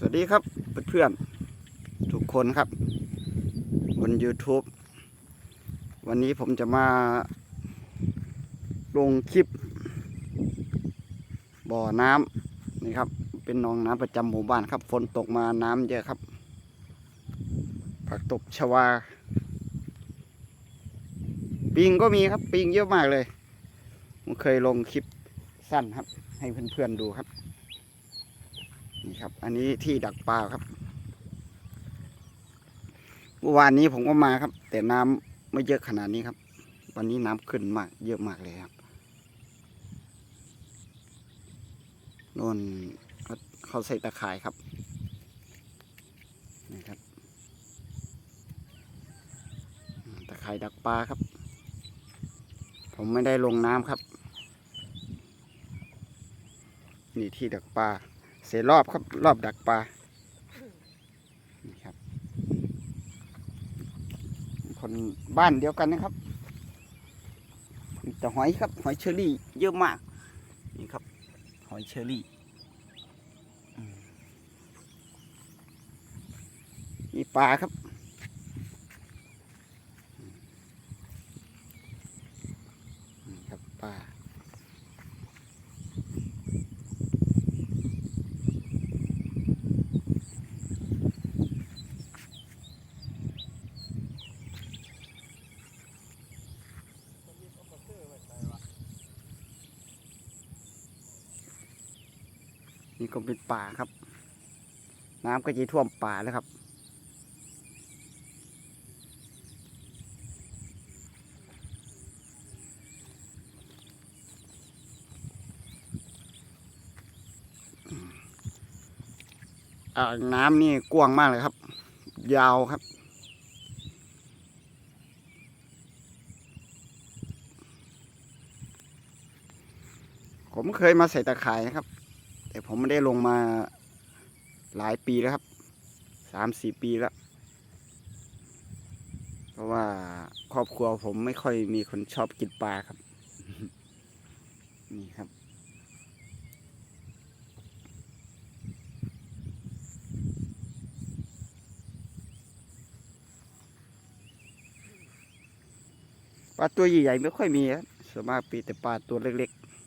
สวัสดีครับเพื่อนๆทุกคนครับ บน YouTube วันนี้ผมจะมาลงคลิป บ่อน้ำนี่ครับ เป็นหนองน้ำประจำหมู่บ้านครับฝนตกมาน้ำเยอะครับ ผักตบชวา ปิงก็มีครับปิงเยอะมากเลยผมเคยลงคลิปสั้นครับ ให้เพื่อนๆดูครับ ครับ อันนี้ที่ดักปลาครับ เมื่อวานนี้ผมก็มาครับ แต่น้ำไม่เยอะขนาดนี้ครับ วันนี้น้ำขึ้นมากเยอะมากเลยครับโน่นเขาเขาใส่ตะข่ายครับนี่ครับตะข่ายดักปลาครับ ผมไม่ได้ลงน้ำครับ นี่ที่ดักปลา เสรอบครับรอบดักปลานี่ครับ คนบ้านเดียวกันนะครับมีแต่หอยครับ หอยเชอรี่ เยอะมาก นี่ครับ หอยเชอรี่อืมมีปลาครับนี่ครับปลา นี่ก็เป็นป่าครับ น้ำก็จะท่วมป่าแล้วครับ อ่างน้ำนี่กว้างมากเลยครับ ยาวครับผมเคยมาใส่ตะข่ายนะครับ แต่ผมไม่ได้ลงมาหลายปีแล้วครับสามสี่ปีแล้ว เพราะว่าครอบครัวผมไม่ค่อยมีคนชอบกินปลาครับ นี่ครับปลาตัวใหญ่ๆไม่ค่อยมีครับส่วนมากปีแต่ปลาตัวเล็กๆ